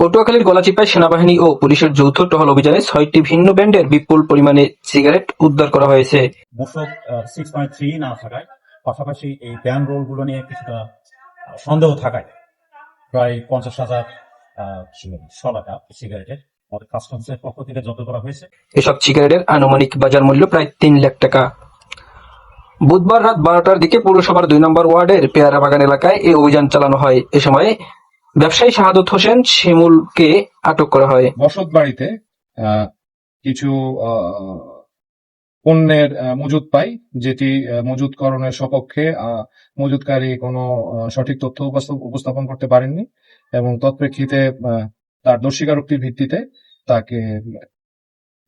পটুয়াখালীর গলাচিপায় সেনাবাহিনী ও পুলিশের যৌথ টহল অভিযানে ছয়টি ভিন্ন ব্যান্ডের বিপুল পরিমাণে সিগারেট উদ্ধার করা হয়েছে। মূসক সিক্স পয়েন্ট থ্রি না থাকায় পাশাপাশি এই ব্যান রোলগুলো নিয়ে কিছুটা সন্দেহ থাকায় প্রায় পঞ্চাশ হাজার সলাটা সিগারেটের আমাদের কাস্টমস পক্ষ থেকে জব্দ করা হয়েছে। এসব সিগারেটের আনুমানিক বাজার মূল্য প্রায় তিন লাখ টাকা। বুধবার রাত বারোটার দিকে পৌরসভার দুই নম্বর ওয়ার্ডের পেয়ারা বাগান এলাকায় এই অভিযান চালানো হয়। এ সময় ব্যবসায়ী শাহাদত হোসেন শিমুলকে আটক করা হয়। বসত বাড়িতে কিছু পণ্যের মজুদ পাই, যেটি মজুদকরণের সপক্ষে মজুদকারী কোনো সঠিক তথ্য উপস্থাপ- উপস্থাপন করতে পারেননি এবং তৎপ্রেক্ষিতে তার দোষ স্বীকারোক্তির ভিত্তিতে তাকে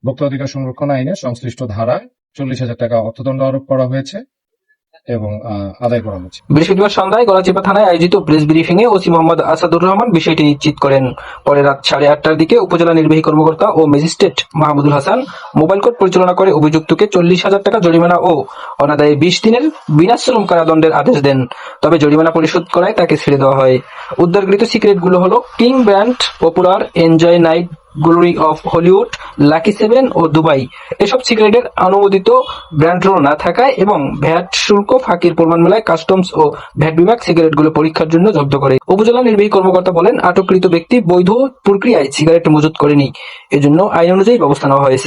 ভোক্তাধিকার সংরক্ষণ আইনে সংশ্লিষ্ট ধারায় চল্লিশ হাজার টাকা অর্থদণ্ড আরোপ করা হয়েছে। এবং আদায় করা হয়েছে বৃহস্পতিবার সন্ধ্যায় গলাচিপা থানায় আয়োজিত প্রেস ব্রিফিং এ ওসি মোহাম্মদ আসাদুর রহমান বিষয়টি নিশ্চিত করেন। পরে রাত সাড়ে আটটার দিকে উপজেলা নির্বাহী কর্মকর্তা ও magistrate Mahmudul Hasan mobile court পরিচালনা করে অভিযুক্তকে চল্লিশ হাজার টাকা জরিমানা ও অনাদায়ে বিশ দিনের বিনাশ্রম কারাদণ্ডের আদেশ দেন। তবে জরিমানা পরিশোধ করায় তাকে ছেড়ে দেওয়া হয়। উদ্ধারকৃত সিগারেটগুলো হলো king brand popular, enjoy night glory of Hollywood, lucky seven O Dubai. এসব সিগারেটের অনুমোদিত ব্র্যান্ড রোল না থাকায় এবং ভ্যাট শুল্ক, ফাঁকির প্রমাণ মেলায় কাস্টমস ও ভ্যাট বিভাগ সিগারেটগুলো পরীক্ষার জন্য জব্দ করে। উপজেলা নির্বাহী কর্মকর্তা বলেন, আটককৃত ব্যক্তি বৈধ প্রক্রিয়ায় সিগারেট মজুত করেনি। এজন্য আইন অনুযায়ী ব্যবস্থা নেওয়া হয়েছে।